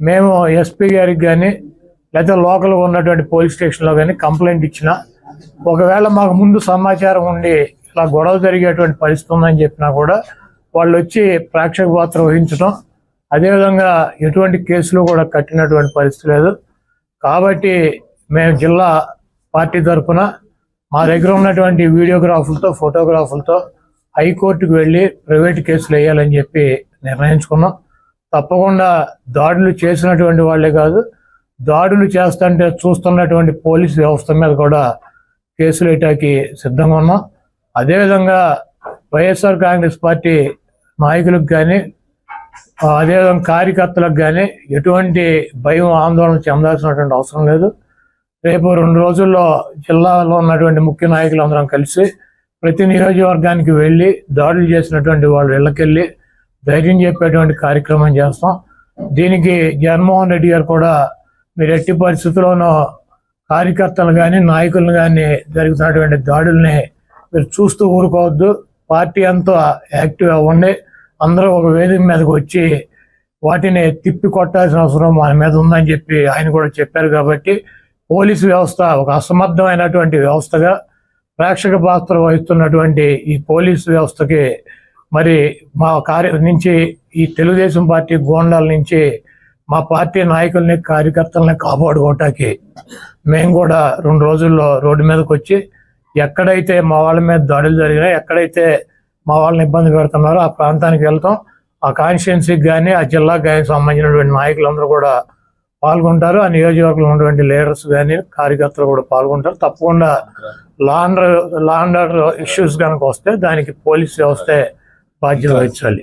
మేము ఎస్పీ గారికి కానీ లేదా లోకల్ ఉన్నటువంటి పోలీస్ స్టేషన్లో కానీ కంప్లైంట్ ఇచ్చిన ఒకవేళ మాకు ముందు సమాచారం ఉండి ఇలా గొడవ జరిగేటువంటి పరిస్థితి ఉందని చెప్పినా కూడా వాళ్ళు వచ్చి ప్రేక్షక పాత్ర వహించడం అదేవిధంగా ఎటువంటి కేసులు కూడా కట్టినటువంటి పరిస్థితి లేదు. కాబట్టి మేము జిల్లా పార్టీ తరఫున మా దగ్గర ఉన్నటువంటి వీడియోగ్రాఫులతో ఫోటోగ్రాఫులతో హైకోర్టుకు వెళ్ళి ప్రైవేట్ కేసులు వేయాలని చెప్పి నిర్ణయించుకున్నాం. తప్పకుండా దాడులు చేసినటువంటి వాళ్ళే కాదు దాడులు చేస్తుంటే చూస్తున్నటువంటి పోలీస్ వ్యవస్థ మీద కూడా కేసులు వేయటానికి సిద్ధంగా ఉన్నాం. అదేవిధంగా వైఎస్ఆర్ కాంగ్రెస్ పార్టీ నాయకులకు కానీ అదేవిధంగా కార్యకర్తలకు కానీ ఎటువంటి భయం ఆందోళన చెందాల్సినటువంటి అవసరం లేదు. రేపు రెండు రోజుల్లో జిల్లాలో ఉన్నటువంటి ముఖ్య నాయకులు అందరం కలిసి ప్రతి నియోజకవర్గానికి వెళ్ళి దాడులు చేసినటువంటి వాళ్ళ ఇళ్ళకెళ్ళి ధైర్యం చెప్పేటువంటి కార్యక్రమం చేస్తాం. దీనికి జగన్మోహన్ రెడ్డి గారు కూడా మీరు ఎట్టి పరిస్థితుల్లోనూ కార్యకర్తలు కానీ నాయకులను కానీ జరుగుతున్నటువంటి దాడుల్ని మీరు చూస్తూ ఊరుకోవద్దు. పార్టీ అంతా యాక్టివ్గా ఉండి అందరూ ఒక వేదిక మీదకి వచ్చి వాటిని తిప్పి కొట్టాల్సిన అవసరం మన మీద ఉందని చెప్పి ఆయన కూడా చెప్పారు కాబట్టి పోలీసు వ్యవస్థ ఒక అసమర్థమైనటువంటి వ్యవస్థగా ప్రేక్షక పాత్ర వహిస్తున్నటువంటి ఈ పోలీసు వ్యవస్థకి మరి మా కార్య నుంచి ఈ తెలుగుదేశం పార్టీ గోండాల నుంచి మా పార్టీ నాయకుల్ని కార్యకర్తల్ని కాపాడుకోవటానికి మేము కూడా రెండు రోజుల్లో రోడ్డు మీదకి వచ్చి ఎక్కడైతే మా వాళ్ళ మీద దాడులు జరిగినాయి ఎక్కడైతే మా వాళ్ళని ఇబ్బంది పెడుతున్నారో ఆ ప్రాంతానికి వెళ్తాం. ఆ కాన్స్టిట్యున్సీకి కానీ ఆ జిల్లాకు కానీ సంబంధించినటువంటి నాయకులందరూ కూడా పాల్గొంటారు. ఆ నియోజకవర్గంలో ఉన్నటువంటి లీడర్స్ కానీ కార్యకర్తలు కూడా పాల్గొంటారు. తప్పకుండా లాండర్ లాండర్ ఇష్యూస్ కనుక వస్తే దానికి పోలీస్ వస్తే బాధ్యత వహించాలి.